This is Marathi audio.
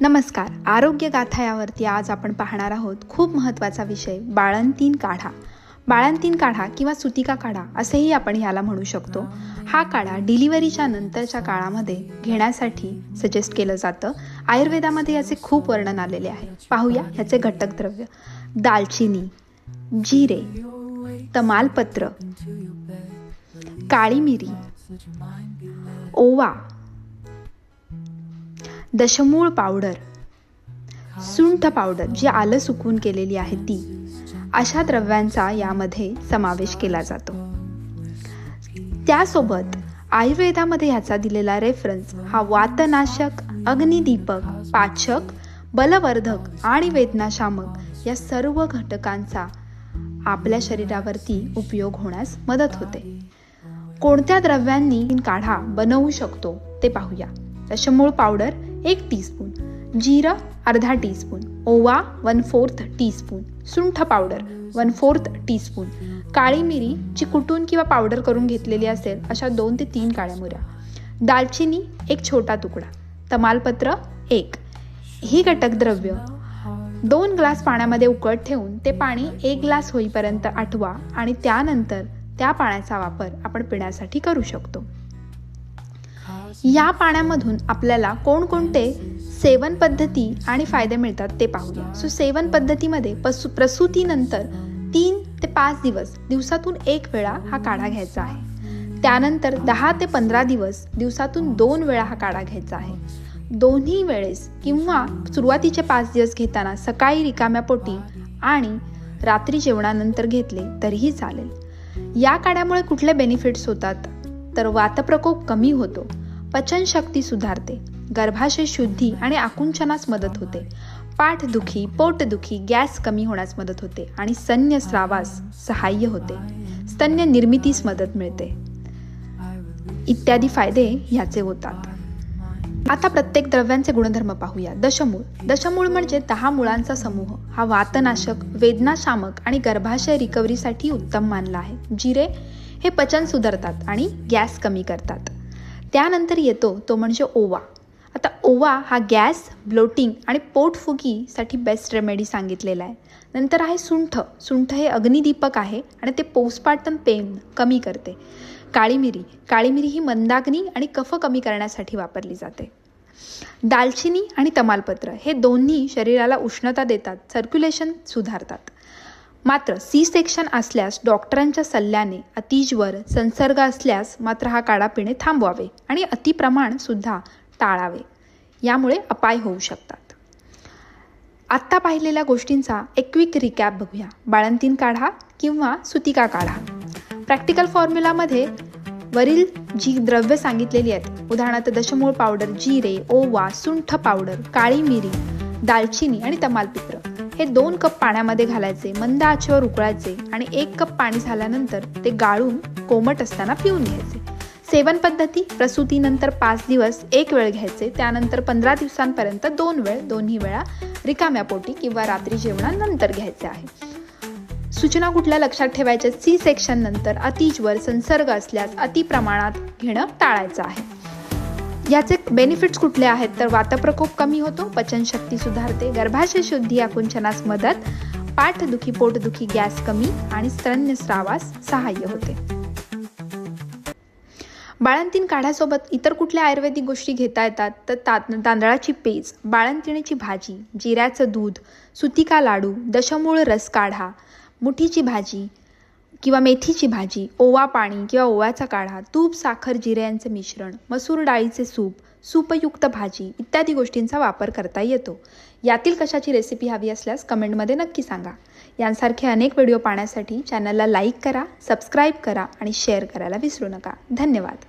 नमस्कार. आरोग्य गाथा यावरती आज आपण पाहणार आहोत खूप महत्त्वाचा विषय बाळंतीन काढा. बाळंतीन काढा किंवा सुतिका काढा असेही आपण याला म्हणू शकतो. हा काढा डिलिव्हरीच्या नंतरच्या काळामध्ये घेण्यासाठी सजेस्ट केलं जातं. आयुर्वेदामध्ये याचे खूप वर्णन आलेले आहे. पाहूया ह्याचे घटक द्रव्य. दालचिनी जिरे तमालपत्र काळी मिरी ओवा दशमूळ पावडर. सुंठ पावडर जी आलं सुकून केलेली आहे ती. अशा द्रव्यांचा यामध्ये समावेश केला जातो. त्यासोबत आयुर्वेदामध्ये ह्याचा दिलेला रेफरन्स हा वातनाशक अग्निदीपक पाचक बलवर्धक आणि वेदनाशामक या सर्व घटकांचा आपल्या शरीरावरती उपयोग होण्यास मदत होते. कोणत्या द्रव्यांनी काढा बनवू शकतो ते पाहूया. दशमूळ पावडर एक टीस्पून जिरं अर्धा टीस्पून ओवा वन फोर्थ टीस्पून सुंठ पावडर वन फोर्थ टीस्पून काळी मिरी जी कुटून किंवा पावडर करून घेतलेली असेल अशा दोन ते तीन काळ्या मुऱ्या. दालचिनी एक छोटा तुकडा. तमालपत्र एक. ही घटक द्रव्य दोन ग्लास पाण्यामध्ये उकळत ठेवून ते पाणी एक ग्लास होईपर्यंत आठवा आणि त्यानंतर त्या पाण्याचा वापर आपण पिण्यासाठी करू शकतो. या पाण्यामधून आपल्याला कोणकोणते सेवन पद्धती आणि फायदे मिळतात ते पाहूया. सो सेवन पद्धतीमध्ये पसु प्रसूतीनंतर तीन ते पाच दिवस दिवसातून एक वेळा हा काढा घ्यायचा आहे. त्यानंतर दहा ते पंधरा दिवस दिवसातून दोन वेळा हा काढा घ्यायचा आहे. दोन्ही वेळेस किंवा सुरुवातीचे पाच दिवस घेताना सकाळी रिकाम्या पोटी आणि रात्री जेवणानंतर घेतले तरीही चालेल. या काढ्यामुळे कुठले बेनिफिट्स होतात? तर वातप्रकोप कमी होतो. पचनशक्ती सुधारते गर्भाशय शुद्धी आणि आकुंचनास मदत होते. पाठदुखी पोटदुखी गॅस कमी होण्यास मदत होते आणि स्तन्य स्रावास सहाय्य होते. स्तन्य निर्मितीस मदत मिळते. इत्यादी फायदे ह्याचे होतात. आता प्रत्येक द्रव्यांचे गुणधर्म पाहूया. दशमूळ. दशमूळ म्हणजे दहा मुळांचा समूह. हा वातनाशक वेदनाशामक आणि गर्भाशय रिकव्हरीसाठी उत्तम मानला आहे. जिरे हे पचन सुधारतात आणि गॅस कमी करतात. त्यानंतर येतो तो म्हणजे ओवा. आता ओवा हा गॅस ब्लोटिंग आणि पोटफुगीसाठी बेस्ट रेमेडी सांगितलेला आहे. नंतर आहे सुंठ. सुंठ हे अग्निदीपक आहे आणि ते पोस्टपार्टम पेन कमी करते. काळी मिरी काळी मिरी ही मंदाग्नी आणि कफ कमी करण्यासाठी वापरली जाते. दालचिनी आणि तमालपत्र हे दोन्ही शरीराला उष्णता देतात सर्क्युलेशन सुधारतात. मात्र सी सेक्शन असल्यास डॉक्टरांच्या सल्ल्याने अतिजवर संसर्ग असल्यास मात्र हा काढा पिणे थांबवावे आणि अतिप्रमाणसुद्धा टाळावे. यामुळे अपाय होऊ शकतात. आत्ता पाहिलेल्या गोष्टींचा एक क्विक रिकॅप बघूया. बाळंतीन काढा किंवा सुतिका काढा. प्रॅक्टिकल फॉर्म्युलामध्ये वरील जी द्रव्य सांगितलेली आहेत उदाहरणार्थ दशमूळ पावडर जिरे ओवा सुंठ पावडर काळी मिरी दालचिनी आणि तमालपत्र. हे दोन कप पाण्यामध्ये घालायचे मंद आचेवर उकळायचे आणि एक कप पाणी झाल्यानंतर ते गाळून कोमट असताना पिऊन घ्यायचे. सेवन पद्धती प्रसूतीनंतर पाच दिवस एक वेळ घ्यायचे त्यानंतर पंधरा दिवसांपर्यंत दोन वेळ दोन्ही वेळा रिकाम्या पोटी किंवा रात्री जेवणानंतर घ्यायचे आहे. सूचना कुठल्या लक्षात ठेवायच्या? सी सेक्शन नंतर अतिज्वर संसर्ग असल्यास अति प्रमाणात घेणं टाळायचं आहे. याचे बेनिफिट्स कुठले आहेत? तर वातप्रकोप कमी होतो पचनशक्ती सुधारते गर्भाशय शुद्धी आकुंचनास मदत पाठदुखी पोटदुखी गॅस कमी आणि स्तन्य स्रावास सहाय्य होते. बाळंतीण काढ्यासोबत इतर कुठल्या आयुर्वेदिक गोष्टी घेता येतात? तर ता तांदळाची पेज बाळंतिणीची भाजी जिऱ्याचं दूध सुतिका लाडू दशमूळ रस काढा मुठीची भाजी किंवा मेथीची भाजी ओवा पाणी किंवा ओव्याचा काढा तूप साखर जिऱ्यांचं मिश्रण मसूर डाळीचे सूप सूपयुक्त भाजी इत्यादी गोष्टींचा वापर करता येतो. यातील कशाची रेसिपी हवी असल्यास कमेंटमध्ये नक्की सांगा. यांसारखे अनेक व्हिडिओ पाहण्यासाठी चॅनलला लाईक करा सबस्क्राईब करा आणि शेअर करायला विसरू नका. धन्यवाद.